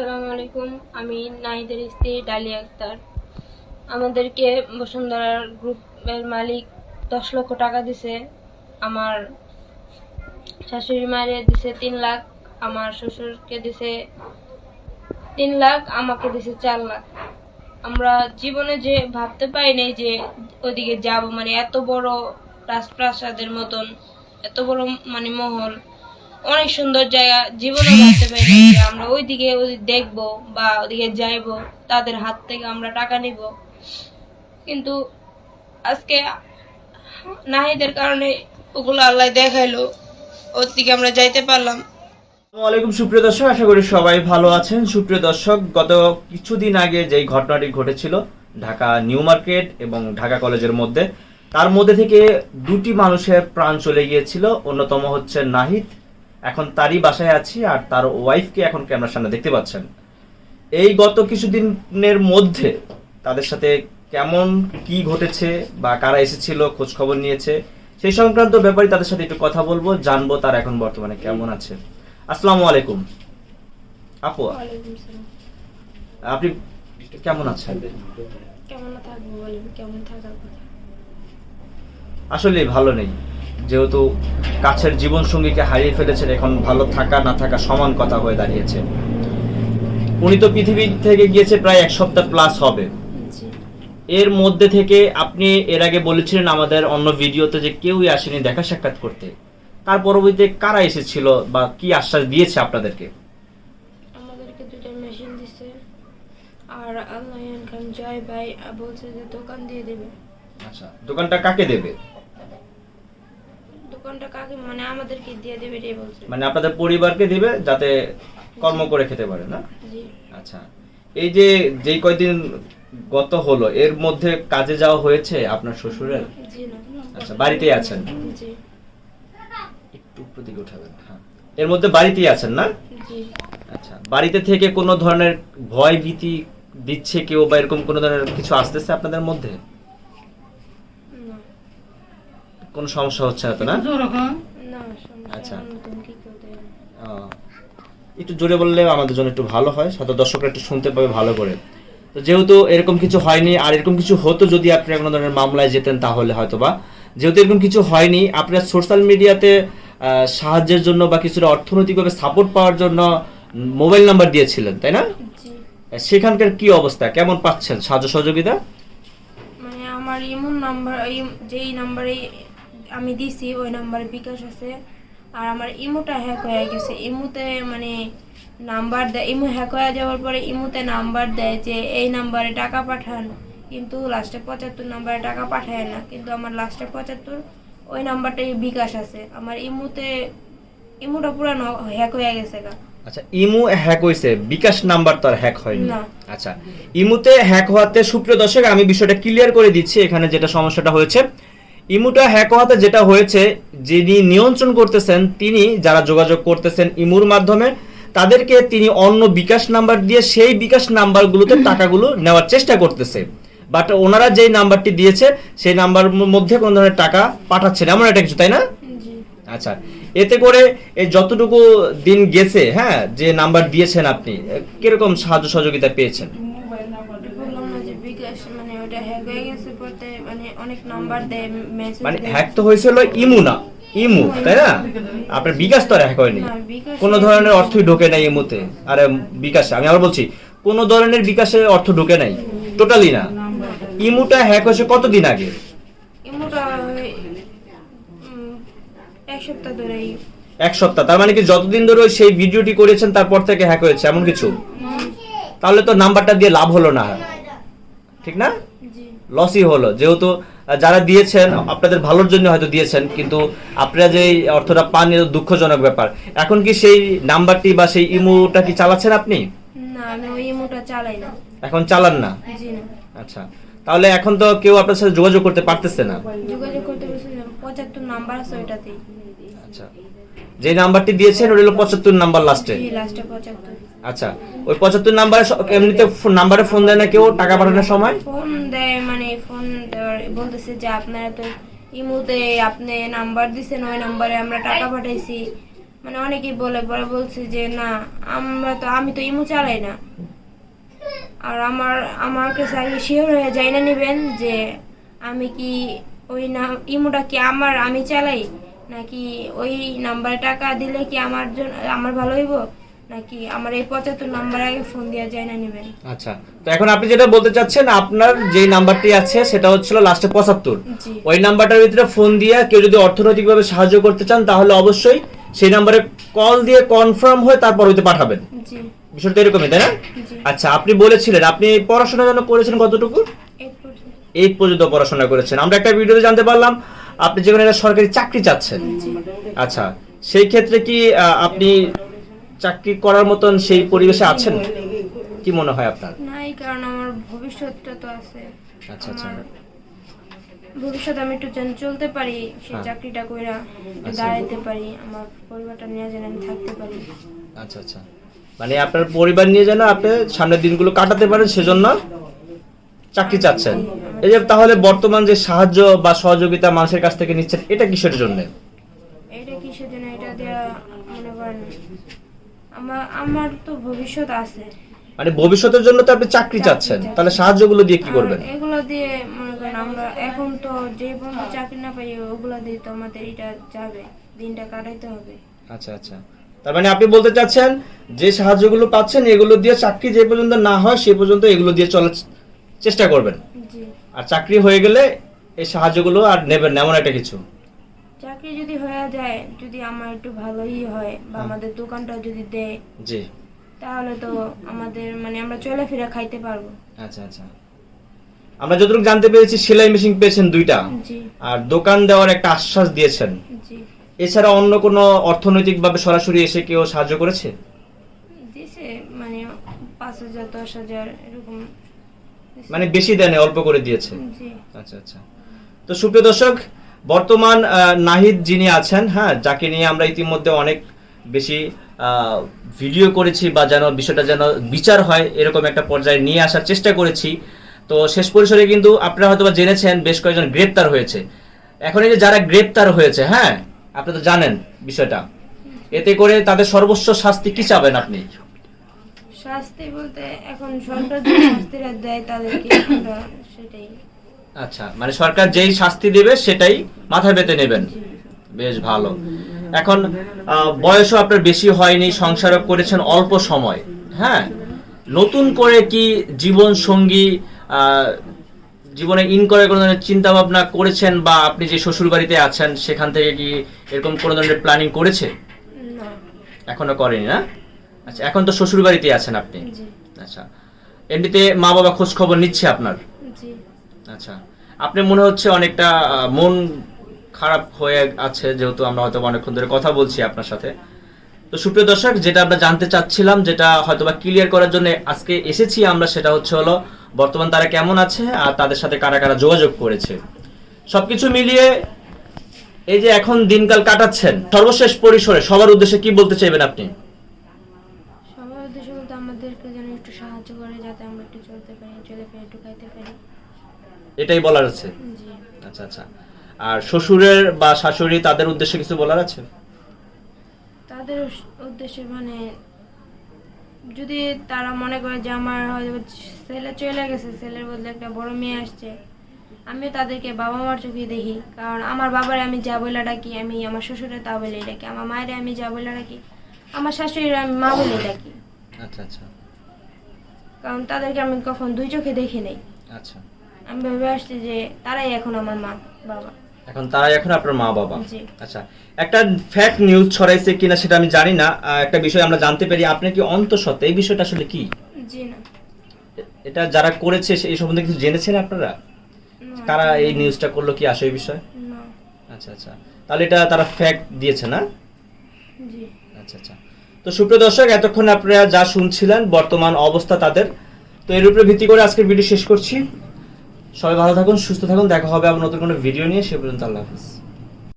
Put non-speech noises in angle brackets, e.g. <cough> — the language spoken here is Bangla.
আসসালামু আলাইকুম, আমি নাহিদের স্ত্রী ডালিয়া আক্তার। আমাদেরকে বসুন্ধরার গ্রুপের মালিক দশ লক্ষ টাকা দিছে, আমার শাশুড়ি মায়ের দিছে তিন লাখ, আমার শ্বশুরকে দিছে তিন লাখ, আমাকে দিছে চার লাখ। আমরা জীবনে যে ভাবতে পারিনি যে ওদিকে যাব মানে এত বড় রাজপ্রাসাদের মতন, এত বড় মানে মহল। অনেক সুন্দর জায়গা জীবনে ভাবতে পারিনি যে আমরা ওইদিকে ওই দেখব বা ওদিকে যাইবো, তাদের হাত থেকে আমরা টাকা নিব। কিন্তু আজকে নাহিদের কারণে ওগুলো আল্লাহ দেখাইলো, ওর দিকে আমরা যাইতে পারলাম। আসসালামু আলাইকুম সুপ্রিয় দর্শক, আশা করি সবাই ভালো আছেন। সুপ্রিয় দর্শক, গত কিছুদিন আগে যেই ঘটনাটি ঘটেছিল ঢাকা নিউ মার্কেট এবং ঢাকা কলেজের মধ্যে, তার মধ্যে থেকে দুটি মানুষের প্রাণ চলে গিয়েছিল। অন্যতম হচ্ছে নাহিদ এখন তারই বাসায় আছি আর তার ওয়াইফকে এখন ক্যামেরার সামনে দেখতে পাচ্ছেন। এই গত কিছুদিনের মধ্যে তাদের সাথে কেমন কি ঘটেছে বা কারা এসেছিল খোঁজ খবর নিয়েছে সেই সংক্রান্ত ব্যাপারে তাদের সাথে একটু কথা বলব জানব তার এখন বর্তমানে কেমন আছে। আসসালামু আলাইকুম। আপু আপনি কেমন আছেন? কেমন থাকব বলেন কেমন আসলে ভালো নেই। যেহেতু কাছের জীবন সঙ্গীকে হারিয়ে ফেলেছেন এখন ভালো থাকা না থাকা সমান কথা হয়ে দাঁড়িয়েছে। উনি তো পৃথিবী থেকে গিয়েছে প্রায় এক সপ্তাহ প্লাস হবে। এর মধ্যে থেকে আপনি এর আগে বলেছিলেন আমাদের অন্য ভিডিওতে যে কেউই আসেনি দেখা সাক্ষাৎ করতে। তার পরবর্তীতে কারা এসেছিল বা কি আশ্বাস দিয়েছে আপনাদেরকে? আমাদেরকে দুটো মেশিন দিছে। আর আল্লাহ খান জয় ভাই বলছে যে দোকান দিয়ে দেবে। আচ্ছা দোকানটা কাকে দেবে? দোকানটা কাকে মানে আমাদেরকে দিয়ে দেবে রে বলছে। মানে আপনাদের পরিবারকে দিবে যাতে কর্ম করে খেতে পারে না? আচ্ছা। এই যে যেই কয়দিন গত হলো এর মধ্যে কাজে যাওয়া হয়েছে আপনার শ্বশুরের? আচ্ছা বাড়িতেই আছেন? একটু উপর দিকে উঠাবেন হ্যাঁ। এর মধ্যে বাড়িতেই আছেন না? আচ্ছা বাড়িতে থেকে কোনো ধরনের ভয় ভীতি দিচ্ছে কেউ বা এরকম কোনো ধরনের কিছু আসতেছে আপনাদের মধ্যে? কোনো সমস্যা হচ্ছে না? তো না আচ্ছা। একটু জোরে বললে আমাদের জন্য একটু ভালো হয় সাথে দর্শকরা একটু শুনতে পাবে ভালো করে। তো যেহেতু এরকম কিছু হয়নি আর এরকম কিছু হতো যদি আপনি কোনো ধরনের মামলায় যেতেন তাহলে হয়তো বা যেহেতু এরকম কিছু হয়নি আপনার সোশ্যাল মিডিয়াতে সাহায্যের জন্য বা কিছুটা অর্থনৈতিকভাবে সাপোর্ট পাওয়ার জন্য মোবাইল নাম্বার দিয়েছিলেন তাই না? সেখানকার কি অবস্থা? কেমন পাচ্ছেন? সাহায্য সহযোগিতা? মানে আমার ইমন নাম্বার যেই নাম্বারে আমি দিছি ওই নাম্বারে বিকাশ আছে। আর আমার ইমোটা হ্যাক হয়ে গেছে। ইমুতে মানে নাম্বার দেয় ইমো হ্যাক হয়ে যাওয়ার পরে ইমুতে নাম্বার দেয় যে এই নাম্বারে টাকা পাঠান। কিন্তু লাস্টে পঁচাত্তর নাম্বারে টাকা পাঠায় না। কিন্তু আমার লাস্টে পঁচাত্তর ওই নাম্বারটাই বিকাশ আছে। আমার ইমুতে ইমুটা পুরো হ্যাক হয়ে গেছে গা। আচ্ছা ইমু হ্যাক হয়েছে বিকাশ নাম্বার তো আর হ্যাক হয়নি। না। আচ্ছা ইমুতে হ্যাক হওয়াতে সুপ্রিয় দর্শক আমি বিষয়টা ক্লিয়ার করে দিচ্ছি। এখানে যেটা সমস্যাটা হয়েছে ইমুটা হ্যাক হওয়াতে যেটা হয়েছে যিনি নিয়ন্ত্রণ করতেছেন তিনি যারা যোগাযোগ করতেছেন ইমুর মাধ্যমে তাদেরকে তিনি অন্য বিকাশ নাম্বার দিয়ে সেই বিকাশ নাম্বারগুলোতে <clears throat> টাকাগুলো নেওয়ার চেষ্টা করতেছে। বাট ওনারা যেই নাম্বারটি দিয়েছে সেই নাম্বার মধ্যে কোনো ধরনের টাকা পাঠাচ্ছে না এমন একটা কিছু তাই না? আচ্ছা এতে করে এই যতটুকু দিন গেছে হ্যাঁ যে নাম্বার দিয়েছেন আপনি কীরকম সাহায্য সহযোগিতা পেয়েছেন বললাম না যে বিকাশ মানে ওটা হ্যাক হয়ে গেছে পড়তে মানে অনেক নাম্বার দেয় মেসেজ মানে হ্যাক তো হয়েছিল ইমু না ইমু তাই না? আপনার বিকাশ তো আর হ্যাক হয়নি কোনো ধরনের অর্থই ঢোকে নাই ইমুতে। আরে বিকাশে আমি আবার বলছি কোনো ধরনের বিকাশে অর্থ ঢোকে নাই। টোটালি না। ইমুটা হ্যাক হয়েছে কতদিন আগে? ইমোটা এক সপ্তাহ ধরেই। এক সপ্তাহ তার মানে কি যতদিন ধরে সেই ভিডিওটি করেছেন তারপর থেকে হ্যাক হয়েছে এমন কিছু? তাহলে তো নাম্বারটা দিয়ে লাভ হলো না। ঠিক না? লসই হলো। যেহেতু যারা দিয়েছেন আপনাদের ভালোর জন্য হয়তো দিয়েছেন কিন্তু আপনারা যে অর্থটা পান এটা দুঃখজনক ব্যাপার। এখন কি সেই নাম্বারটি বা সেই ইমোটা কি চালাচ্ছেন আপনি? না আমি ওই ইমোটা চালাই না। এখন চালান না? জি না। আচ্ছা। তাহলে এখন তো কেউ আপনার সাথে যোগাযোগ করতে পারতেছে না। যোগাযোগ করতে বলছে যে পঁচাত্তর নাম্বার আছে ওইটাতেই। আচ্ছা। যে নাম্বারটি দিয়েছেন ওটা হলো পঁচাত্তর নাম্বার লাস্টে জি লাস্টে পঁচাত্তর। আচ্ছা ওই পঁচাত্তর নাম্বারে এমনিতে নাম্বারে ফোন দেয় না কেউ, টাকা পাঠানোর সময়? ফোন দেয় মানে ফোন বলতেছে যে আপনারা তো ইমুতে আপনি নাম্বার দিছেন, ওই নাম্বারে আমরা টাকা পাঠাইছি। মানে অনেকেই বলে, পরে বলছে যে, না, আমরা তো আমি তো ইমো চালাই না। আর আমার আমার কাছে আগে শিওর হয়ে যাই না নেবেন যে আমি কি ওই নাম ইমোটা কি আমার আমি চালাই? নাকি ওই নাম্বারে টাকা দিলে কি আমার জন্য আমার ভালো হইব? নাকি আমার এই পঁচাত্তর নাম্বারে আগে ফোন দেওয়া যায় না নেবেন। আচ্ছা তো এখন আপনি যেটা বলতে চাচ্ছেন আপনার যে নাম্বারটি আছে সেটা হচ্ছিল লাস্টে পঁচাত্তর। ওই নাম্বারটার ভিতরে ফোন দিয়ে কেউ যদি অর্থনৈতিকভাবে সাহায্য করতে চান তাহলে অবশ্যই সেই নাম্বারে কল দিয়ে কনফার্ম হয়ে তারপর হইতে পাঠাবেন। জি। বিষয়টা এরকমই তাই না? আচ্ছা আপনি বলেছিলেন আপনি পড়াশোনা যেন করেছেন কতটুকু? এই পর্যন্ত। এইট পর্যন্ত পড়াশোনা করেছেন। আমরা একটা ভিডিওতে জানতে পারলাম আপনি যেখানে সরকারি চাকরি চাচ্ছেন। আচ্ছা সেই ক্ষেত্রে কি আপনি চাকরি করার মতন সেই পরিবেশে আছেন? কি মনে হয় আপনার? নাই কারণ আমার ভবিষ্যৎটা তো আছে। আচ্ছা আচ্ছা। ভবিষ্যৎ আমি একটু যেন চলতে পারি সেই হ্যাঁ। চাকরিটা কইরা একটু আচ্ছা। দাঁড়াইতে পারি আমার পরিবারটা নিয়ে যেন আমি থাকতে পারি। আচ্ছা আচ্ছা। মানে আপনার পরিবার নিয়ে যেন আপনি সামনের দিনগুলো কাটাতে পারেন সেজন্য চাকরি চাচ্ছেন। এই যে তাহলে বর্তমান যে সাহায্য বা সহযোগিতা মানুষের কাছ থেকে নিচ্ছেন এটা কিসের জন্য? এটা কিসের জন্য? এটা করেন আমার তো ভবিষ্যৎ আছে। মানে ভবিষ্যতের জন্য তো আপনি চাকরি চাচ্ছেন। তাহলে সাহায্যগুলো দিয়ে কি করবেন? এগুলো দিয়ে মনে করেন আমরা এখন তো যে পর্যন্ত চাকরি না পাই ওগুলো দিয়ে তো আমাদের এটা যাবে। দিনটা কাটাইতে হবে। আচ্ছা আচ্ছা। তার মানে আপনি বলতে চাচ্ছেন যে সাহায্যগুলো পাচ্ছেন এগুলো দিয়ে চাকরি যে পর্যন্ত না হয় সে পর্যন্ত এগুলো দিয়ে চলার চেষ্টা করবেন। আর চাকরি হয়ে গেলে এই সাহায্যগুলো আর নেবেন এমন একটা কিছু। চাকরি যদি হয়ে যায় যদি আমার একটু ভালোই হয় বা। আমাদের দোকানটা যদি দেয় জি। তাহলে তো আমাদের মানে আমরা চলাফেরা খাইতে পারব। আচ্ছা আচ্ছা। আমরা যতটুকু জানতে পেরেছি সেলাই মেশিন পেয়েছেন দুইটা। জি। আর দোকান দেওয়ার একটা আশ্বাস দিয়েছেন। জি। এছাড়া অন্য কোনো অর্থনৈতিকভাবে সরাসরি এসে কেউ সাহায্য করেছে? দিছে মানে পাঁচ হাজার দশ হাজার এরকম মানে বেশি দেন অল্প করে দিয়েছে? জি। আচ্ছা আচ্ছা। তো সুপ্রিয় দর্শক বর্তমান নাহিদ যিনি আছেন হ্যাঁ যাকে নিয়ে আমরা ইতিমধ্যে অনেক বেশি ভিডিও করেছি বা যেন বিষয়টা যেন বিচার হয়, এরকম একটা পর্যায়ে নিয়ে আসার চেষ্টা করেছি। তো শেষ পরিসরে কিন্তু আপনারা হয়তো জেনেছেন, বেশ কয়েকজন গ্রেপ্তার হয়েছে। এখন এই যে যারা গ্রেপ্তার হয়েছে হ্যাঁ আপনি তো জানেন বিষয়টা। এতে করে তাদের সর্বোচ্চ শাস্তি কি চাবেন আপনি? শাস্তি বলতে এখন সরকার যে শাস্তিটা দেয় তাদেরকে সেটাই। আচ্ছা মানে সরকার যেই শাস্তি দেবে সেটাই মাথায় পেতে নেবেন। বেশ ভালো। এখন বয়সও আপনার বেশি হয়নি সংসারও করেছেন অল্প সময় হ্যাঁ? নতুন করে কি জীবন সঙ্গী জীবনে ইন করে কোনো ধরনের চিন্তা ভাবনা করেছেন বা আপনি যে শ্বশুর বাড়িতে আছেন সেখান থেকে কি এরকম কোনো ধরনের প্ল্যানিং করেছে? এখনও করেনি না? আচ্ছা এখন তো শ্বশুর বাড়িতে আছেন আপনি। আচ্ছা। এমনিতে মা বাবা খোঁজ খবর নিচ্ছে আপনার? আচ্ছা। আপনি মনে হচ্ছে অনেকটা মন খারাপ হয়ে আছে, যেহেতু আমরা হয়তো অনেকক্ষণ ধরে কথা বলছি আপনার সাথে। তো সুপ্রিয় দর্শক, যেটা আমরা জানতে চাচ্ছিলাম, যেটা হয়তো বা ক্লিয়ার করার জন্য আজকে এসেছি আমরা, সেটা হচ্ছে হলো, বর্তমান তারা কেমন আছে আর তাদের সাথে কারা কারা যোগাযোগ করেছে। সবকিছু মিলিয়ে এই যে এখন দিনকাল কাটাচ্ছেন, সর্বশেষ পরিসরে সবার উদ্দেশ্যে কি বলতে চাইবেন আপনি সবার উদ্দেশ্য বলতে আমাদেরকে যেন একটু সাহায্য করে যাতে আমরা একটু চলতে পারি চলে ফিরে একটু খাইতে পারি এটাই বলার আছে। আচ্ছা আচ্ছা। আর শ্বশুরের বা শাশুড়ি তাদের উদ্দেশ্যে কিছু বলার আছে? তাদের উদ্দেশ্যে মানে যদি তারা মনে করে যে আমার হয়তো ছেলে চলে গেছে ছেলের বদলে একটা বড় মেয়ে আসছে আমিও তাদেরকে বাবা মার চোখে দেখি। কারণ আমার বাবারে আমি যা বলে ডাকি আমি আমার শ্বশুরে তা বলে ডাকি। আমার মায়ের আমি যা বলে ডাকি আমার শাশুড়ির আমি মা বলে ডাকি। আচ্ছা আচ্ছা। কারণ তাদেরকে আমি কখন দুই চোখে দেখি নাই। আচ্ছা। আমি ভেবে আসছি যে তারাই এখন আমার মা বাবা। এখন তারাই এখন আপনার মা বাবা। আচ্ছা একটা ফ্যাক্ট নিউজ ছড়াইছে কিনা সেটা আমি জানি না। একটা বিষয় আমরা জানতে পারি আপনি কি অন্তঃসত্ত্বা? এই বিষয়টা আসলে কি? জি না। এটা যারা করেছে এই সম্বন্ধে কিছু জেনেছেন আপনারা? কারা এই নিউজটা করল কি আসে এই বিষয়? আচ্ছা আচ্ছা। তাহলে এটা তারা ফ্যাক্ট দিয়েছে না? আচ্ছা আচ্ছা। তো সুপ্রিয় দর্শক এতক্ষণ আপনারা যা শুনছিলেন বর্তমান অবস্থা তাদের। তো এর উপরে ভিত্তি করে আজকের ভিডিও শেষ করছি। সবাই ভালো থাকুন, সুস্থ থাকুন, দেখা হবে আবার নতুন কোনো ভিডিও নিয়ে, সে পর্যন্ত আল্লাহ হাফিজ।